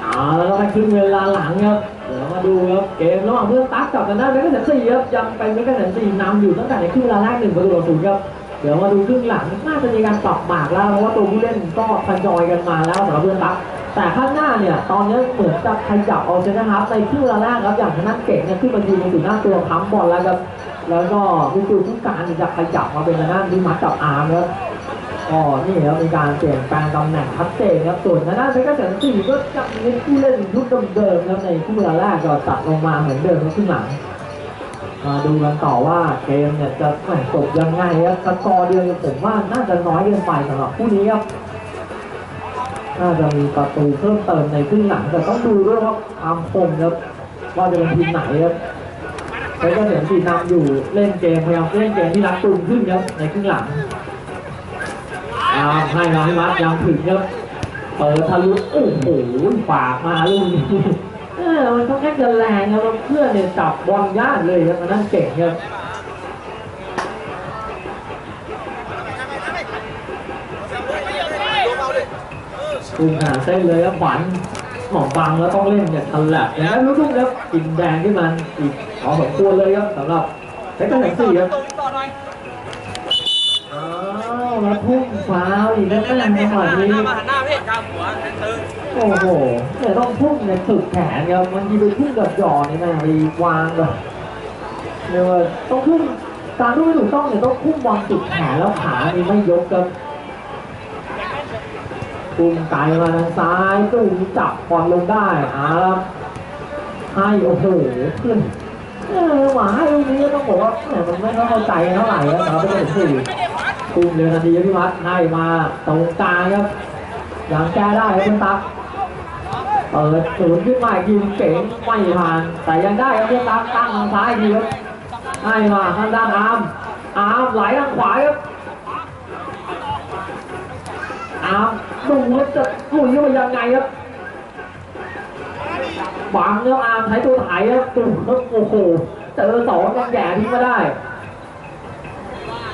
เอาแล้วก็ขึ้นเวลาหลังครับเดี๋ยวมาดูครับเกมระหว่างเพื่อนตั๊กกับทางด้านเมกะเนสี่ครับยังเป็นเมกะเซนสี่นำอยู่ตั้งแต่ในครึ่งเวลาแรกหนึ่งประตูต่อศูนย์ครับเดี๋ยวมาดูครึ่งหลังน่าจะมีการปรับหมากแล้วเพราะว่าตัวผู้เล่นก็ทยอยกันมาแล้วสำหรับเพื่อนตั๊กแต่ข้างหน้าเนี่ยตอนนี้เหมือนจะขยับเอาเซนนะครับในครึ่งเวลาแรกครับอย่างทางด้านเก่งเนี่ยขึ้นมายืนอยู่หน้าตัวพัมบอลแล้วครับแล้วก็ผู้ตูผู้การจะขยับมาเป็นทางด้านที่มัดกับอาร์มครับ ก็นี่ครับมีการเปลี่ยนแปลงตำแหน่งชัดเจนครับส่วนทางด้านเพชรเกษมสี่ก็จะมีผู้เล่นยุคเดิมๆครับในคู่เวลาแรกก็ตัดลงมาเหมือนเดิมครับครึ่งหลังมาดูกันต่อว่าเกมเนี่ยจะแหม่จบยังไงครับสกอร์เดียวผมว่าน่าจะน้อยเกินไปสำหรับคู่นี้ครับน่าจะมีประตูเพิ่มเติมในครึ่งหลังแต่ต้องดูด้วยว่าความคมครับว่าจะเป็นทีมไหนครับเพชรเกษมสี่นำอยู่เล่นเกมพยายามเล่นเกมที่รักตุนขึ้นครับในครึ่งหลัง เอาให้น้องวัดยังถึงครับเปิดทะลุโอ้โหฝากมาลูกนี้เออมันต้องแค่จะแรงครับแล้วเพื่อนเนี่ยจับบอลยากเลยครับมันนั่นเก่งครับคุมหาเส้นเลยครับขวัญหมองบังแล้วต้องเล่นอย่างทันแหละแล้วรู้ทุกครับกินแดงที่มันอีกพอสมควรเลยครับสำหรับเพชรกระแสสี่ครับ แล้วพุ่งฟ้าวอีกแล้วแม่งจังหวะนี้มาหันหน้าพี่กลางหัวตึงโอ้โหเนี่ต้องพุ่งในสุดแขนครับมันยีไปพุ่งกับหย่อนี่นะไปวางแบบเรียกว่าต้องพุ่งการพุ่งที่ถูกต้องเนี่ยต้องพุ่งวางสุดแขนแล้วขานี่ไม่ยกครับพุ่งไกลมาทางซ้ายตู้จับบอลลงได้อ่าแล้วให้โอ้โหเพื่อนเออหมาให้ลูกนี้ต้องบอกว่าแหมมันไม่เข้าใจเท่าไหร่ครับสำหรับเป็นสี่ ตุ้มเร็วทันทีพี่วัดให้มาตรงกลางครับยังแก้ได้ครับคุณตั๊กเปิดศูนย์ขึ้นมาอีกทีเก๋งไม่ผ่าน แต่ยังได้ครับคุณตั๊กตั้งทางซ้ายอีครับให้มาทางด้านอาร์มอาร์มไหลทางขวาครับอาร์มดูว่าจะลุยเข้าไปยังไงครับบังแล้วอาร์มใช้ตัวถครับตุ้มครับโอ้โหเจอสองยังแย่ทิ้งมาได้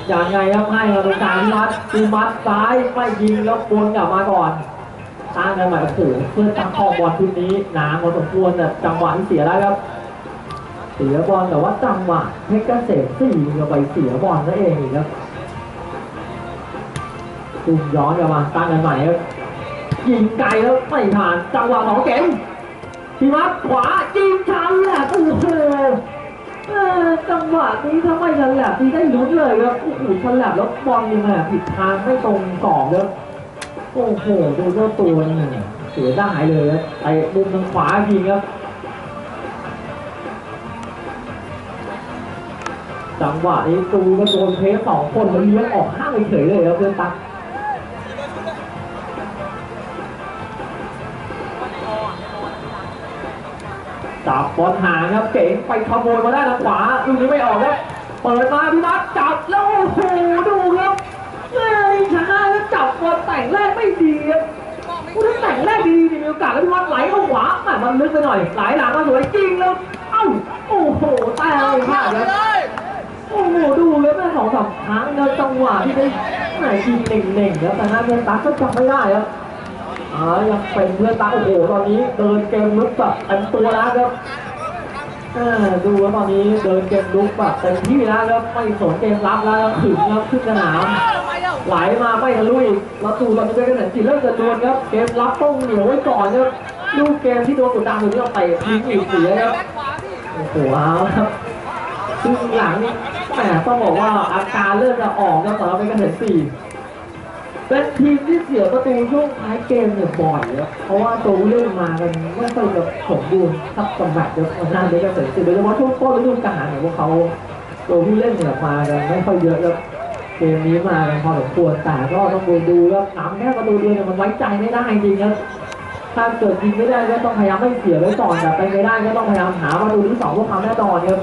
อย่างไงครับให้มาตรงกลางมัดตีมัดซ้ายไม่ยิงแล้ววนกลับมาก่อนตั้งกันใหม่โอ้โหเพื่อนตั้งคอบอลชุดนี้หนาพอสมควรแต่จังหวะที่เสียแล้วครับ เสียบอลแต่ว่าจังหวะเพชรเกษมสี่ก็ไปเสียบอลนั่นเองครับตุ่มย้อนกลับมาตั้งกันใหม่ครับยิงไกลแล้วไม่ผ่านจังหวะของเก๋งทีมัดขวายิงชันแหละโอ้โห จังหวะนี้ถ้าไม่ฉลับนี่ได้ลุ้นเลยครับโอ้โหฉลับแล้วบอลยังไงผิดทางไม่ตรงกรอบครับโอ้โหดูเจ้าตัวนี่เสียดายเลยครับไอ้มุมทางขวายิงครับจังหวะนี้ตูก็โดนเพสสองคนมันเลี้ยงออกข้างเฉยเลยครับเพื่อนตั๊ก จับบอลหางครับเก๋งไปขโมยมาได้ทางขวาลูกนี้ไม่ออกครับเปิดมาพี่มัดจับแล้วโอ้โหดูครับเฮ้ยช้าแล้วจับบอลแต่งแรกไม่ดีครับผู้ที่แต่งแรกดีมีโอกาสแล้วพี่มัดไหลเข้าขวาแหมมันลึกไปหน่อยไหลหลังมาสวยจริงแล้วเอ้าโอ้โหแต่ไม่พลาดครับโอ้โหดูเลยแม่สองสามครั้งแล้วจังหวะที่ได้ไหนยิงเน่งๆครับแต่หน้าเพื่อนตักก็จับไม่ได้ครับ อ่ายังเป็นเพื่อนตาโอ้โหตอนนี้เดินเกมลุกแบบเต็มตัวแล้วครับอ่าดูว่าตอนนี้เดินเกมลุกแบบเต็มที่แล้วครับไม่สนเกมรับแล้วถึงแล้วขึ้นสนามไหลมาไม่ทะลุอีกแล้วดูตอนนี้เป็นกันหนจีเริ่มจะโดนครับเกมรับต้องเหนียวไว้ก่อนครับลูกเกมที่โดนกดดันอยู่นี่เราเตะทิ้งอีกเสียครับโอ้โหครับซึ่งหลังนี่แหมต้องบอกว่าอาการเริ่มจะออกครับสำหรับเป็นกันหนสี่ เป็นทีมที่เสียประตูช่วงท้ายเกมเนี่ยบ่อยครับเพราะว่าตัวเล่นมากันไม่ค่อยจะสมบูรณ์ทับสมบัติเยอะเอาหน้าเด็กก็เสร็จโดยเฉพาะช่วงต้นฤดูกาลเนี่ยพวกเขาตัวผู้เล่นเนี่ยมากันไม่ค่อยเยอะครับเกมนี้มากันพอสมควรแต่ก็ต้องดูดูครับหนำแค่ประตูเดียวเนี่ยมันไว้ใจไม่ได้จริงครับถ้าเกิดยิงไม่ได้ก็ต้องพยายามไม่เสียไว้ก่อนแต่ไปไม่ได้ก็ต้องพยายามหาประตูที่สองพวกเขาแน่นอนครับ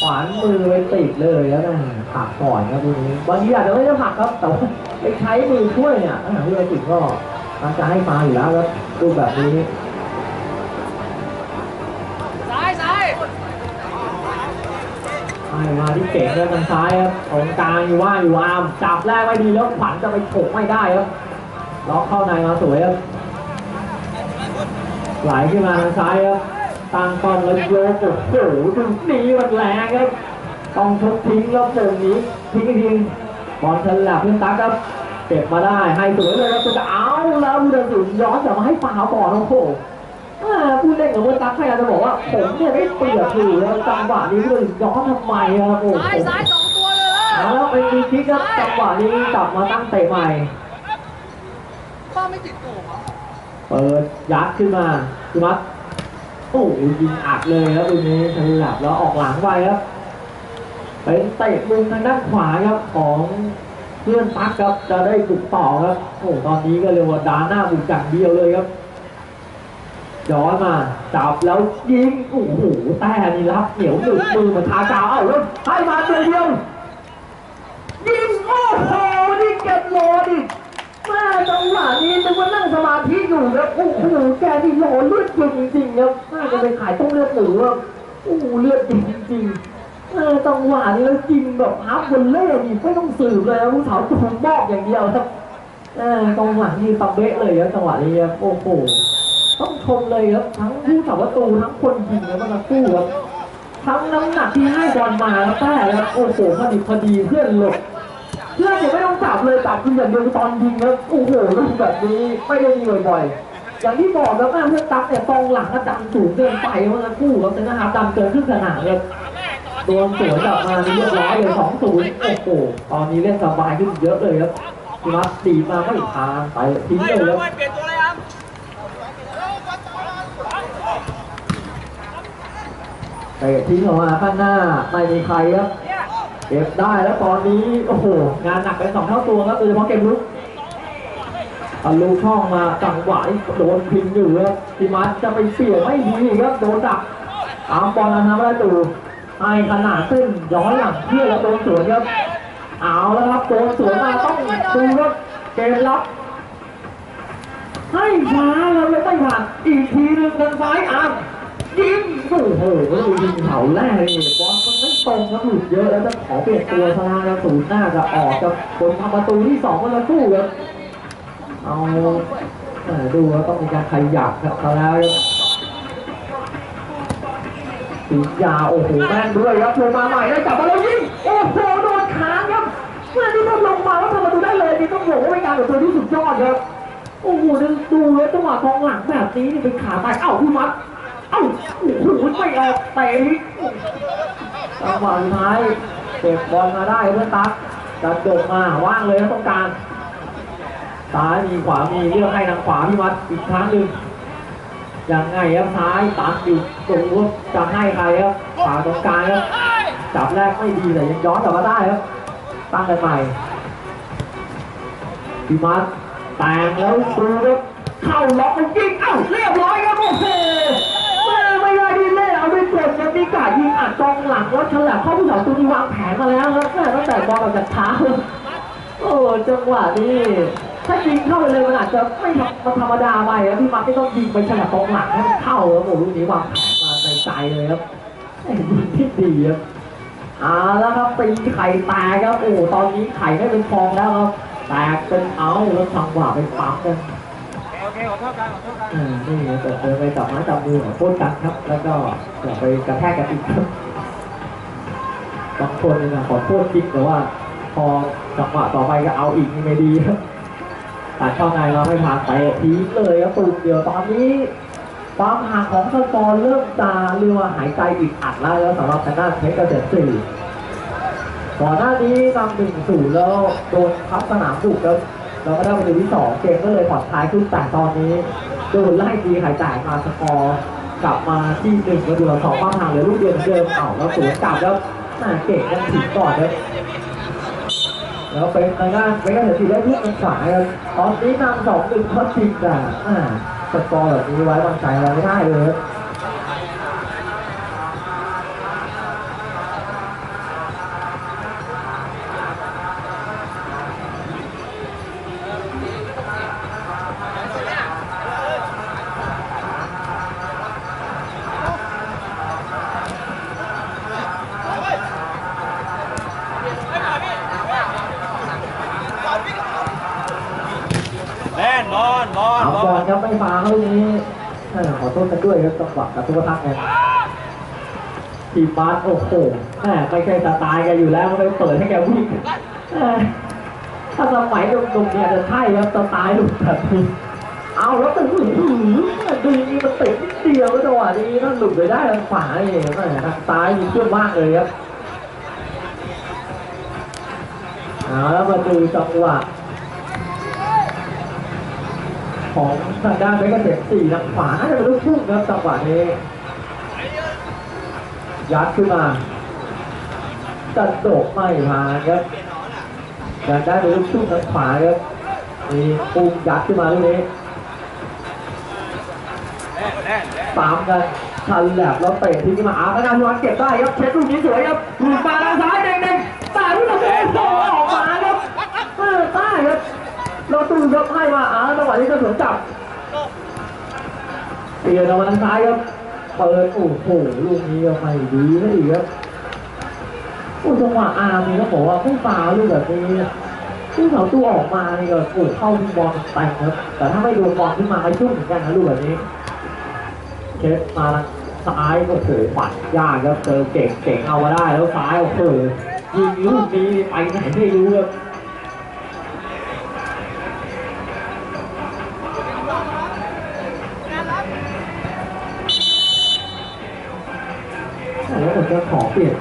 ขวานมือไปติดเลยแล้วนะผลักก่อนครับทีนี้บางทีอาจจะไม่ได้ผลักครับ แต่ว่าไปใช้มือช่วยเนี่ยถ้าหากที่ไปติดก็มันจะให้มาอยู่แล้วครับรูปแบบนี้ซ้ายซ้ายให้มาที่เก่งเลยทางซ้ายครับตรงกลางอยู่ว่างอยู่อามจับแรกไม่ดีแล้วขวัญจะไปฉกไม่ได้ครับล็อกเข้าในมาสวยครับไหลขึ้นมาทางซ้ายครับ ตั้งป้อมแล้วโยกโอ้โหดูนี่มันแรงครับ ต้องชกทิ้งแล้วโป่งนี้ทิ้งอีกทีบอลฉลับเพื่อนตักครับเก็บมาได้ให้สวยเลยครับจะเอาแล้วผู้ตัดสินย้อนกลับมาให้ฟาวก่อนโอ้โหอ่าผู้เล่นกับเพื่อนตักพยายามจะบอกว่าผมเนี่ยได้เปรียบอยู่แล้วจังหวะนี้ผู้ตัดสินย้อนทำไมครับโอ้โหซ้ายซ้ายสองตัวเลยเอาแล้วเป็นมีคิกครับจังหวะนี้กลับมาตั้งเตะใหม่ป้าไม่ติดโกงเหรอเปิดยัดขึ้นมาคือมัด โอ้โหยิงอัดเลยครับตรงนี้ฉลับแล้วออกหลังไปครับเป็นเตะมุมทางด้านขวาครับของเพื่อนตักครับจะได้บุกต่อครับโอ้ตอนนี้ก็เรียกว่าดาหน้าบุกจังเดียวเลยครับย้อนมาจับแล้วยิงโอ้โหแต่นี่รับเหนียวหนึบมือมือนทากาวเอ้าแล้วให้มาตัวเดียว ยิงโอ้โหนี่เก็บโลดิแม่จังหวะนี้นึกว่านั่งส มาธิอยู่ครับโอ้โหแกนี่โลเลือดจริงจริงครับน่าจะไปขายต้มเลือดหมูครับโอ้เลือดจริงจริงเออจังหวะนี้แล้วจริงแบบฮาร์ฟบอลเล่นี่ไม่ต้องสืบเลยนะผู้สาวถูกบอกอย่างเดียวครับเออตรงหลังนี่ตับเบะเลยครับจังหวะนี้ครับโอ้โหต้องชมเลยครับทั้งผู้สาวประตูทั้งคนยิงแล้วก็นักสู้ครับทั้งน้ำหนักที่ให้บอลมาแล้วแต่แล้วโอ้โหพอดีพอดีเพื่อนหลบ พื่อนเนี่ยไม่ต้องจับเลยจับคืออย่างเดียวตอนยิงแล้วโอ้โหลูกแบบนี้ไม่ได้มีบ่อยๆอย่างที่บอกแล้วแม่เพื่อนตั๊กเนี่ยตองหลังก็ดันสูงเกินไปเมื่อสักครู่ครับแต่นะครับดันเกินครึ่งสนามเลยโดนสวนกลับมาเรียบร้อยเลยสองศูนย์โอ้โหตอนนี้เล่นสบายขึ้นเยอะเลยครับพี่มัดตีมาไม่ทางไปทิ้งเลยครับเฮ้ยเปลี่ยนตัวเลยครับเตะทิ้งออกมาข้างหน้าไม่มีใครครับ เก็บได้แล้วตอนนี้โอ้โหงานหนักเป็นสองเท่าตัวครับโดยเฉพาะเกมลุกทะลุช่องมาจังหวะโดนพิงอยู่ครับทีมัสจะไปเสี่ยวไม่ดีครับโดนดักตามบอลนะไม่ได้ตูไอขนาดเส้นย้อนหลังเพื่อแล้วโดนสวนครับเอาแล้วครับโดนสวนมาต้องดูครับเกมรับให้ช้าแล้วไม่ได้ผ่านอีกทีหนึงทางซ้ายอะยิงโอ้โหยิงเสาแรกเลยบอล ตรงครับหลุดเยอะแล้วจะขอเปลี่ยนตัวซะแล้วนะศูนย์หน้าจะออกจะคนทำประตูที่สองมันละสู้ครับเอาดูแล้วต้องมีการขยับครับซะแล้วสียาโอ้โหแม่นด้วยครับลงมาใหม่แล้วจับมาแล้วยิงโอ้โหโดนค้างครับเมื่อที่มันลงมาแล้วทำประตูได้เลยนี่ต้องบอกว่าเป็นการประตูที่สุดยอดครับโอ้โหดูดูแล้วจังหวะกองหลังแบบนี้นี่เป็นขาตายเอ้าพี่มัดเอ้าโอ้โหไม่ออกเตะ จังหวะสุดท้ายเก็บบอลมาได้เพื่อนตั๊กจะโดดมาว่างเลยนะต้องการซ้ายมีขวามีเลือกให้ทางขวาพี่มัดอีกครั้งหนึ่งยังไงครับซ้ายตัดอยู่ตรงว่าจะให้ใครครับขวาตรงกลางครับจับแรกไม่ดีแต่ยังย้อนกลับมาได้ครับตั้งกันใหม่พี่มัดแต่งแล้วดูครับเข้าล็อกมันยิงเอ้าเรียบร้อยครับโอ้โหแม่ไม่ได้ดีเลยเอาไป กดยังมีกายิงอัดกองหลังแล้วฉลับเข้าผู้สาวตัวนี้วางแผนมาแล้วครับแม่ตั้งแต่บอลออกจากเท้าโอ้จังหวะนี้ถ้ายิงเข้าไปเลยมันอาจจะไม่ธรรมดาไปครับพี่มัดไม่ต้องยิงไปฉลับกองหลังให้มันเข้าครับโอ้ลูกนี้วางแผนมาในใจเลยครับแม่ยิงที่ดีครับเอาแล้วครับตีไข่แตกครับโอ้ตอนนี้ไข่ไม่เป็นฟองแล้วครับแตกเป็นเอาแล้วจังหวะไปปั๊มกัน ขอโทษกันขอโทษกันอ่านี่เปิดเดินไปจับไม้จับมือขอโทษกันครับ แล้วก็อย่าไปกระแทกกันอีกครับบางคนเนี่ยขอโทษจริงแต่ว่า พอจังหวะต่อไปก็เอาอีกนี่ไม่ดีครับตัดเข้าในเราไม่ผ่านไปทีเลยครับตูดเดียวตอนนี้ความห่างของสกอร์เริ่มจะเรียกว่าหายใจอีกอัดแล้วแล้วสำหรับทางด้านเพชรเกษตรสี่ก่อนหน้านี้นำหนึ่งศูนย์แล้วโดนทับสนามบุกแล้ว เราก็ได้ประตูที่สองเกมก็เลยผ่อนคลายขึ้นแต่ตอนนี้โดนไล่ตีหายจ่ายมาสกอร์กลับมาที่หนึ่งประตูต่อสองบ้างทางเลยลูกเดียวเดิมเอ้าแล้วสวนกลับแล้วน่าเก่งยังถึงก่อนเลยแล้วเป็นทางด้านเป็นการเสียได้ทุกองศาครับตอนนี้นำสองหนึ่งเขาจริงแต่อ่าสกอร์แบบนี้ไว้วางใจเราไม่ได้เลย จังหวะกระทุกกระทักไงทีมบาสโอ้โหแหมไม่ใช่สไตล์แกอยู่แล้วไม่เปิดให้แกวิ่งถ้าสมัยหนุ่มๆเนี่ยจะใช่ครับสไตล์หนุ่มแบบนี้เอาแล้วตึงหือดูนี่มันติดนิดเดียวจังหวะนี้ถ้าหลุดไปได้ทางขวาเองแหมทางซ้ายมีเชื่อมมากเลยครับเอาแล้วมาดูจังหวะ ของทางด้านเบกอร์เจ็ดสี่ทางขวาน่าจะเป็นลูกพุ่งครับจังหวะนี้ ยัดขึ้นมาจัดโดกไม่ผ่านครับอยากได้เป็นลูกพุ่งทางขวาครับมีปุ้มยัดขึ้นมาลูกนี้ตามกันทันแหลบแล้วเตะทิ้งมาอาร์ตนาพิวัฒน์เก็บได้ครับเช็ดลูกนี้สวยครับหลุดมาทางซ้ายเด้งๆแต่ลูกนี้โผล่ออกมาครับเออใต้ครับ เราตู้ยกให้มาอ่าจังหวะนี้ก็สวนจับเปลี่ยนออกมาทางซ้ายครับ เปิดโอ้โหลูกนี้ก็ไม่ดีไม่ดีครับโอ้จังหวะอาร์มนี่ก็บอกว่าไม่ฟาวลูกแบบนี้ที่เขาตู้ออกมานี่ก็โอ้เข้าบอลแต่งครับ แต่ถ้าไม่โดนบอลขึ้นมาไม่ชุ่มเหมือนกันนะลูกแบบนี้เช็ดมาทางซ้ายโอ้โหปัดยากครับเจอเก่งเก่งเอามาได้แล้วซ้ายโอ้โหยิงลูกนี้ไปไหนไม่รู้ครับ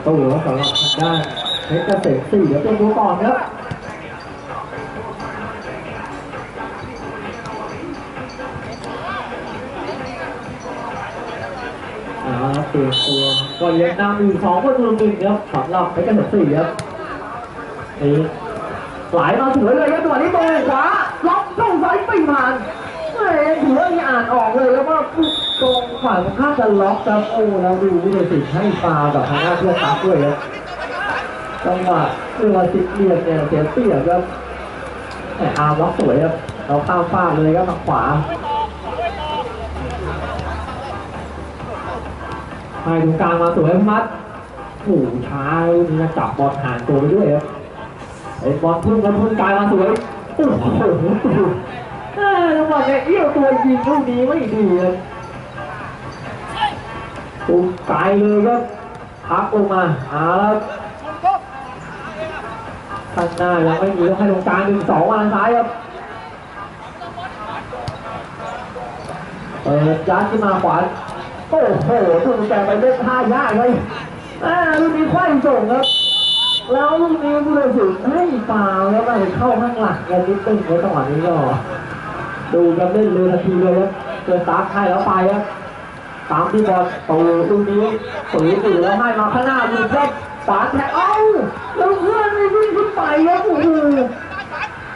ตัวสำหรับทางด้านเพชรเกษมสี่เดี๋ยวเป็นดูก่อนครับอ่าเปลี่ยนตัวก็เลี้ยงนำอยู่สองประตูหนึ่งครับสำหรับเพชรเกษมสี่ครับนี่หลายมาสวยเลยครับตัวนี้ตรงขวาล็อกเข้าซ้ายไม่ผ่านเฮ้ยถือว่าอ่านออกเลยครับว่า ตรงฝ่ายตรงข้าจะล็อกครับโอ้แล้วดูวินาทีให้ฟาวกับทางด้านเพื่อนตักด้วยครับจังหวะเรือสิบเหลี่ยมเนี่ยเสียเปรียบครับแต่อาร์มล็อกสวยครับเราข้ามฟากเลยครับทางขวาให้ตรงกลางมาสวยมัดโอ้โหช้าลูกนี้จับบอลห่างตัวไปด้วยครับไอ้บอลพุ่งแล้วพุ่งกลายมาสวยโอ้โหจังหวะเนี่ยเอี้ยวตัวยิงลูกนี้ไม่ดีครับ ตุ้มไกลเลยครับพักลงมาเอาแล้วข้างหน้ายังไม่มีต้องให้ตรงกลางหนึ่งสองมาทางซ้ายครับเปิดยัดขึ้นมาขวาโอ้โหถูกแกไปเล่นท่ายากเลยอ่าลูกนี้คว้างส่งครับ แล้วลูกนี้ผู้ตัดสินให้ฟาวแล้วไปเข้าข้างหลังกันนิดนึงในจังหวะนี้ก็ดูกันเล่นเลยทันทีเลยครับเกินตาให้แล้วไปครับ ตามที่บอลตูลูนี้สูสูแล้วให้มาข้างหน้าลูกเล่นฝาแทงเอ้าแล้วเพื่อนไม่วิ่งขึ้นไปครับโอ้โห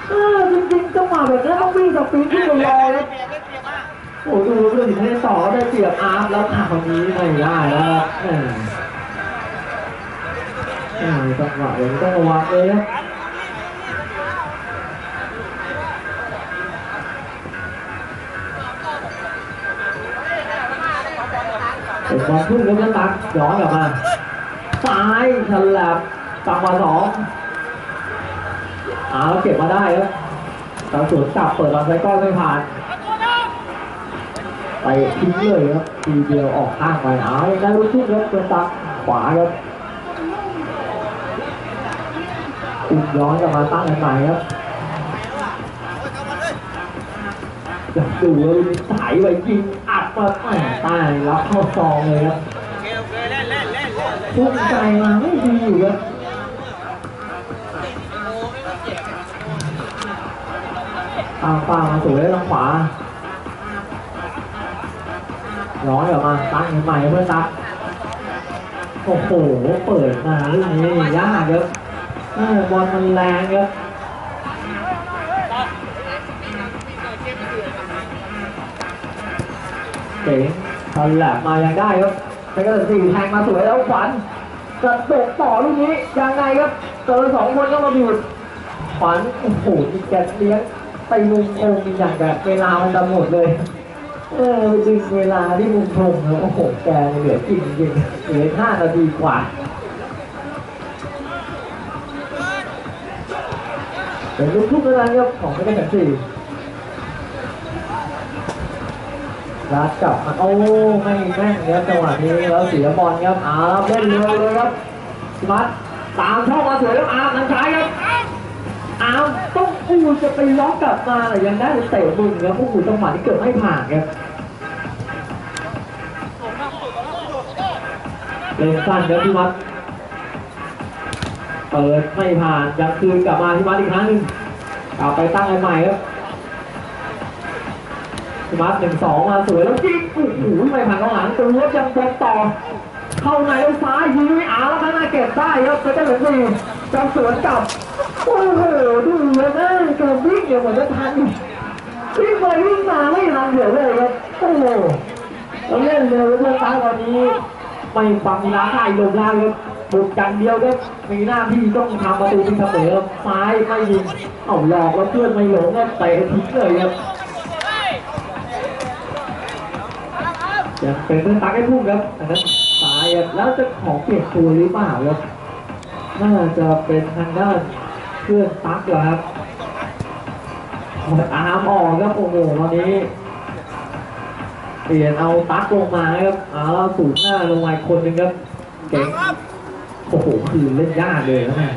เออจริงๆจังหวะแบบนี้ต้องวิ่งสปีดขึ้นไปรอครับเปลี่ยนเล่นเปลี่ยนมากโอ้โหดูเรื่องที่ได้ต่อได้เปรียบอาร์มแล้วข่าวนี้ไม่ได้แล้วจังหวะอย่างนี้ต้องระวังเลยครั เป็นบอลพุ่งแล้วก็ตักย้อนกลับมา ซ้ายฉลับจังหวสองเอาเก็บมาได้ครับตาสวนจับเปิดลำไส้ก้อนไม่ผ่าน ไปทิ้งเลยครับทีเดียวออกข้างไปเอาได้รู้ทุกครับเป็นตักขวาครับอุ้มย้อนกลับมาตั้งกันใหม่ครับดูว่าลูกสายไปยิง อัดแหม่ใต้รับเข้าซองเลยครับพุ่งใจมาไม่ดีอยู่ครับตามฟ้ามาสวยทางขวาร้อยออกมาตั้งใหม่เพื่อนตักโอ้โห เปิดมาลูกนี้ยากครับเออบอลมันแรงครับ เจ๋งทันแหลบมายังได้ครับแต่ก็สี่แทงมาสวยแล้วขวัญกระโดดต่อลูกนี้ยังไงครับเจอสองคนก็มาหยุดขวัญโอ้โหมีแกเลี้ยงไปมุมโคงมีอย่างแบบเวลามันดำหมดเลย เออดึงเวลาที่มุมตรงเลยโอ้โหแกเหลือกินจริงเหลือห้านาทีกว่าเป็นลูกทุกเวลาครับของไม่ได้แข่งสี่ รัดกลับมาโอ้ไม่แม่นครับจังหวะนี้แล้วเสียบอลครับอาร์มเล่นเร็วเลยครับพิมัดตามช่องมาสวยแล้วอาร์มทางซ้ายครับอาร์มต้องอู้จะไปล็อกกลับมาแต่ยังได้เตะมุมครับโอ้จังหวะนี้เกือบไม่ผ่านครับเล่นสั้นครับพิมัดเปิดไม่ผ่านยังคืนกลับมาพิมัดอีกครั้งหนึ่งกลับไปตั้งใหม่ครับ มาหนึ่งสองมาสวยแล้วยิงโอ้โหไม่ผ่านกองหลังตัวรถยังบอลต่อ เข้าในแล้วซ้ายยิงไม่อาแล้วข้างหน้าเก็บได้ครับก็จะเหลือสี่จะสวนกลับโอ้โหดูเลยนะเกิดวิ่งอย่างเหมือนจะทันวิ่งไปวิ่งมาไม่ทันเดี๋ยวเลยครับโอ้โหเราเล่นเร็วเรื่องตาตอนนี้ไม่ฟังเวลาใครลงล่างครับบุกกันเดียวครับมีหน้าที่ต้องทำประตูที่เสมอซ้ายไม่ยิงเอาหลอกแล้วเพื่อนไม่หลงครับเตะทิ้งเลยครับ ยังเป็นเพื่อนตักให้พุ่งครับอันนั้นซ้ายครับแล้วจะขอเปลี่ยนตัวหรือเปล่าครับน่าจะเป็นทางด้านเพื่อนตักเหรอครับอาร์มออกครับโอ้โหตอนนี้ เปลี่ยนเอาตักลงมาครับเอาสูงหน้าลงมาคนหนึ่งครับเก่งโอ้โหคือเล่นยากเลยนะแม่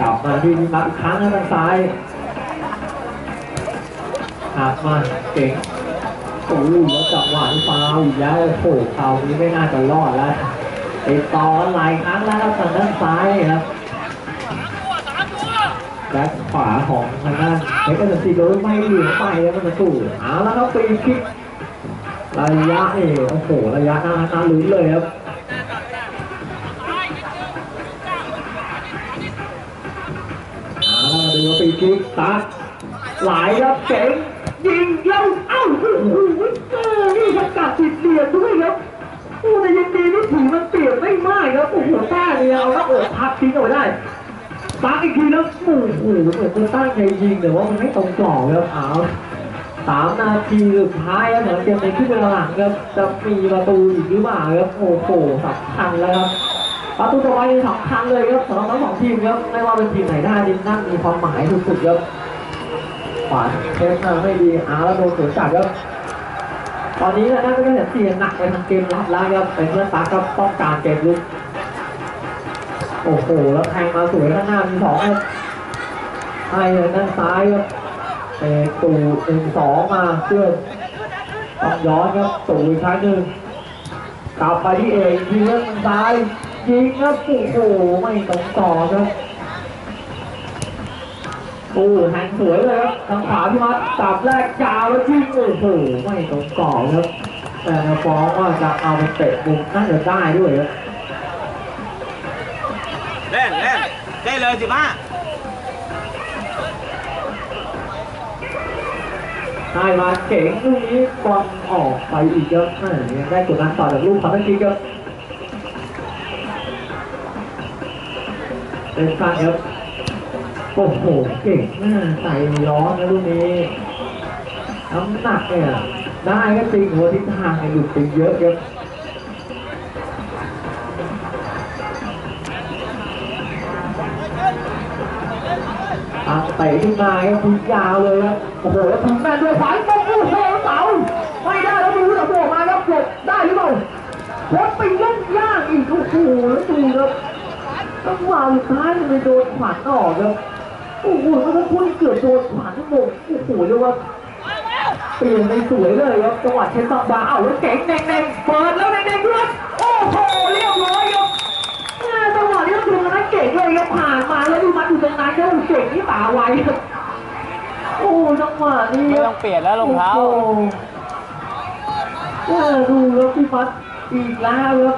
กลับมาที่พิมัดอีกครั้งนะทางซ้าย หักมาเก่งโอ้ยแล้วจับหวานฟาวอีกแล้วโอ้โหฟาวนี้ไม่น่าจะรอดแล้วติดต่อหลายครั้งแล้วครับทางด้านซ้ายครับแบ็คขวาของทางด้านเอ็กซ์ซีโดนไม่หลือไปแล้วมันสู้เอาแล้วครับฟรีคิกระยะนี่โอ้โหระยะน่าน่าลุ้นเลยครับเอาแล้วมาดูว่าฟรีคิกตัดหลายครับเจ๋ง ยิงแล้วเอ้าโอ้โหเจอนี่สกัดติดเหรียญด้วยครับโอ้แต่ยังดีนี่ถีมันเปลี่ยนไม่มากครับโอ้โหแต้เดียวแล้วโอ้พักทิ้งเอาไว้ได้ปักอีกทีแล้วโอ้โหเหมือนจะตั้งใจยิงแต่ว่ามันไม่ตรงกรอบครับเอาสามนาทีสุดท้ายครับเหมือนเกมในครึ่งเวลาหลังครับจะมีประตูอีกหรือเปล่าครับโอ้โหสำคัญแล้วครับประตูต่อไปสำคัญเลยครับสำหรับทั้งสองทีมครับไม่ว่าเป็นทีมไหนได้ทีมนั่นมีความหมายสุดๆครับ ขวาเทปมาไม่ดีอาแล้วโดนสวนกลับครับตอนนี้นะน่าจะเสียหนักไปทางเกมรับแล้วครับเป็นเพื่อนตาครับต้องการเกมลุกโอ้โหแล้วแทงมาสวยข้างหน้ามีสองครับให้เลยด้านซ้ายครับเตะตูหนึ่งสองมาเพื่อนต้องย้อนครับตูอีกครั้งหนึ่งกลับไปที่เอกทีเรื่องซ้ายยิงครับโอ้โหไม่ตรงต่อครับ โอ้แทงสวยเลยครับทางขวาพี่มัดจับแรกยาวแล้วยิงโอ้โหไม่ตรงกรอบครับแต่นะฟ้องว่าจะเอาไปเตะมุมน่าจะได้ด้วยครับเล่นเล่นได้เลยสิบ้าได้มาเก่งลูกนี้บอลออกไปอีกครับแม่ยังได้กดดันต่อจากลูกพันธกิจครับเป็นสั้นครับ โอ้โหเก่งมาใส่ล้อนะลูกนี้น้ำหนักเนี่ยได้ก็จริงหัวทิศทางเนี่ยหลุดไปเยอะครับอะเตะขึ้นมาครับทิ้งยาวเลยครับโอ้โหแล้วทิ้งแม่นด้วยขวาโอ้โหเสาไม่ได้แล้วดูแต่โผล่มาครับกดได้หรือเปล่าแล้วไปเล่นยากอีกโอ้โหแล้วดูครับต้องวางสุดท้ายมันไปโดนขวานออกครับ โอ้โหแล้วก็พุ่งเกือบโดนขวานทั้งหมดโอ้โหเรียกว่าเปลี่ยนไปสวยเลยครับจังหวะเชนตับบาร์เอ้าแล้วเก่งแน่งๆเปิดแล้วแน่งๆด้วยโอ้โหเรียบร้อยครับเนี่ยจังหวะนี้ต้องดูนะเก่งเลยครับผ่านมาแล้วดูมันอยู่ตรงนั้นแล้วเก่งที่ป่าไวครับโอ้จังหวะนี้ไม่ต้องเปลี่ยนแล้วรองเท้าโอ้โหเนี่ยดูครับพี่มัดอีกแล้วครับ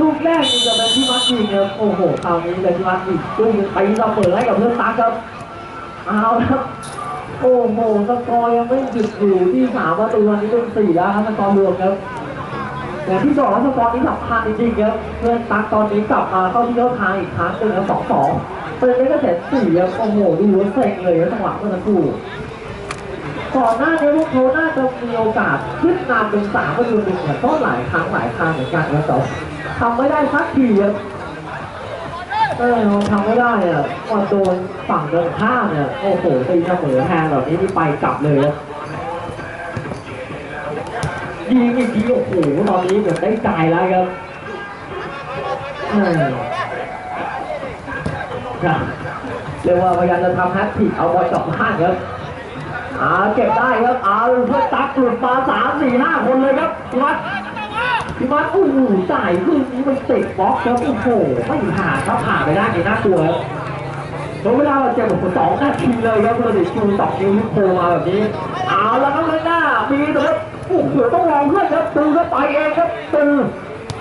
ลูกแรกนี่จะเป็นพี่มัดยิงครับโอ้โหคราวนี้เป็นพี่มัดอีกลูกหนึงไปเสมอให้กับเพื่อนตักครับ เอาครับโอ้โหสกอร์ยังไม่หยุดอยู่ที่สามประตูนนี้เป็นสี่แล้วครับสกอร์รวมครับอย่างที่บอกว่าสกอร์นี้สำคัญจริงๆครับเพื่อนตักตอนนี้กลับมาเข้าที่เข้าทางอีกครั้งหนึ่งแล้วสองสองเป็นเลขก็เสร็จสี่ครับโอ้โหดูว่าเซ็งเลยจังหวะเมื่อสักครู่ก่อนหน้านี้พวกเขาน่าจะมีโอกาสขึ้นนำเป็นสามประตูหนึ่งก็หลายครั้งหลายครั้งเหมือนกันนะแต่ทำไม่ได้สักทีครับ เออมันทำไม่ได้อะพอโดนฝั่งตรงข้ามเนี่ยโอ้โหตีเสมอแทนแบบนี้นี่ไปกลับเลยครับยิงอีกทีโอ้โหตอนนี้เหมือนได้ใจแล้วครับเรียกว่าพยายามจะทำแฮตทริกเอาบอลกลับบ้านครับอ่าเก็บได้ครับเอาเพื่อตักหลุดมาสามสี่ห้าคนเลยครับวัด พี่มัดโอ้โหจ่ายลูกนี้มันเตะบล็อกแล้วโอ้โหไม่ผ่านครับผ่านไปได้ในน่ากลัวแล้วเวลาเราเจอแบบสองนาทีเลยครับเราเด็กคิวสองคิวโผล่มาแบบนี้เอาแล้วครับหน้ามีแต่ว่าโอ้โหต้องลองเพื่อนครับตือก็ไปเองครับตือ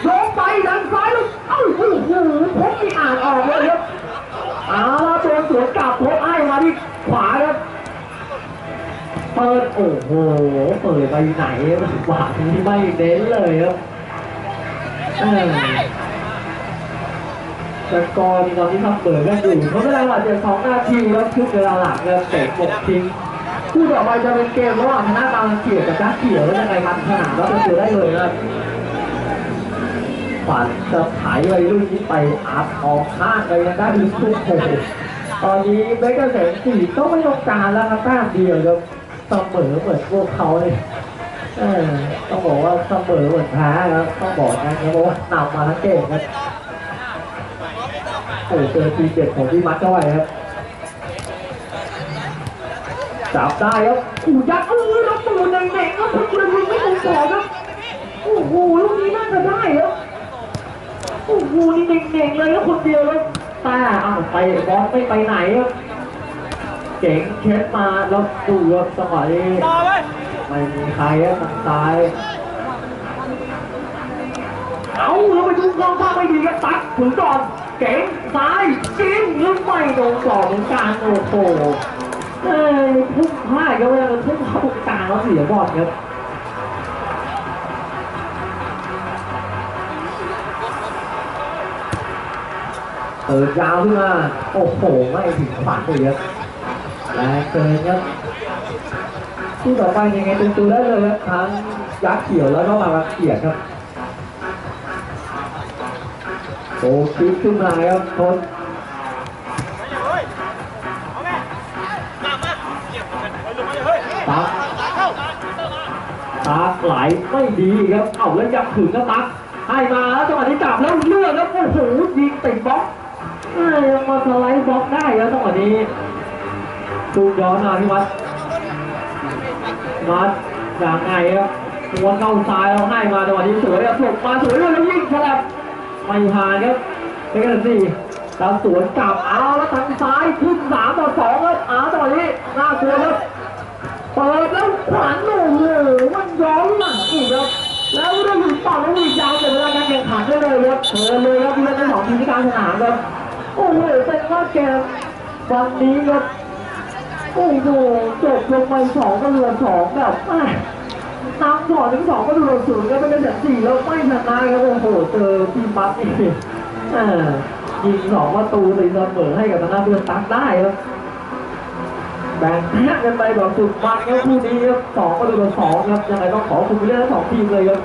ลงไปดันซ้ายแล้วเอ้าโอ้โหผมมีอ่านออกเลยครับเอาแล้วโดนสวนกลับพบให้มาที่ขวาครับเปิดโอ้โหเปิดไปไหนหวานนี้ไม่เน้นเลยครับ เออแต่กอนตอนที่ทำเปิดกันอยู่เพราะเวลาหลังจากสองนาทีแล้วครึ่งเวลาหลังเนี่ยเตะหมดทิ้งคู่ต่อไปจะเป็นเกมระหว่างธนาบางเกียรติกับจ้าเขียวแล้วยังไงครับสนามก็จะเจอได้เลยนะครับฝันจะไถไปลูกนี้ไปอัพออกข้างไปยังได้ลูกทุกโอ้โหตอนนี้เบเกอร์เซนสี่ก็ไม่ต้องการแล้วครับแต้มเดียวครับเสมอเหมือนพวกเขาเลย เออต้องบอกว่าเสมอเหมือนแพ้ครับต้องบอกนะเพราะว่านำมาทั้งเกมครับโอ้เจอทีเด็ดของพี่มัดเข้าไปครับจับได้ครับขู่ยัดเออแล้วตูนเน่งๆครับคุณคุณไม่ต้องสอนครับโอ้โหลูกนี้น่าจะได้ครับโอ้โหนี่เน่งๆเลยครับคนเดียวเลยแต่อ้าวไปบอลไม่ไปไหนครับเจ๋งเช็ดมาแล้วดูครับจังหวะนี้ ไม่มีใครครับทางซ้าย เอาแล้วไปดูกองฟ้าไม่ดีครับตัดถึงก่อนเก๋งซ้ายจิ้มแล้วไม่โดนกรอบตรงกลางโอ้โหเอ้ยพุ่งพลาดครับเวลามันพุ่งเข้าตรงกลางแล้วเสียบอลครับเปิดยาวขึ้นมา โอ้โห ไม่ถึงฝันเลยครับแรงเกินครับ ที่ต่อไปยังไงเป็นตัวได้เลยครับทั้งยักษ์เขียวแล้วก็มารักเขียดครับโอ้คิดขึ้นมาครับคนตักตักไหลไม่ดีครับเอ้าแล้วยับถึงก็ตักให้มาแล้วจังหวะนี้จับแล้วเลือกแล้วโอ้โหยิงติดบล็อกเอ้ยังมาสไลด์บล็อกได้แล้วจังหวะนี้ดูย้อนมาพี่วัด วัดอย่างไงครับตัวเข้าซ้ายเราให้มาจังหวะนี้สวยครับหลบมาสวยด้วยแล้วยิงฉลับไม่ผ่านครับเป็นกันสี่ตามสวนกลับเอาแล้วทางซ้ายขึ้นสามต่อสองครับเอาจังหวะนี้น่ากลัวครับเปิดแล้วขวานโอ้โหมันย้อนหลังอีกครับแล้วเรื่องต่อแล้วมียาวเสร็จเวลาการแข่งขันได้เลยครับเชิญเลยครับพี่เล่นทั้งสองทีมที่กลางสนามครับโอ้โหเป็นว่าเกมวันนี้ครับ โอ้โหจบลงไปสองก็เรือสองแบบแม่นำก่อนถึงสองก็เรือศูนย์ก็เป็นกระแสสี่แล้วไม่ชนะครับโอ้โหเจอทีมบัฟนี่เออยิงสองประตูตีเสมอให้กับทางด้านเพื่อนตักได้ครับแบ่งแพ้กันไปแบบสุดมันครับคู่นี้ครับสองประตูต่อสองครับยังไงต้องขอคุณไปเล่นทั้งสองทีมเลยครับ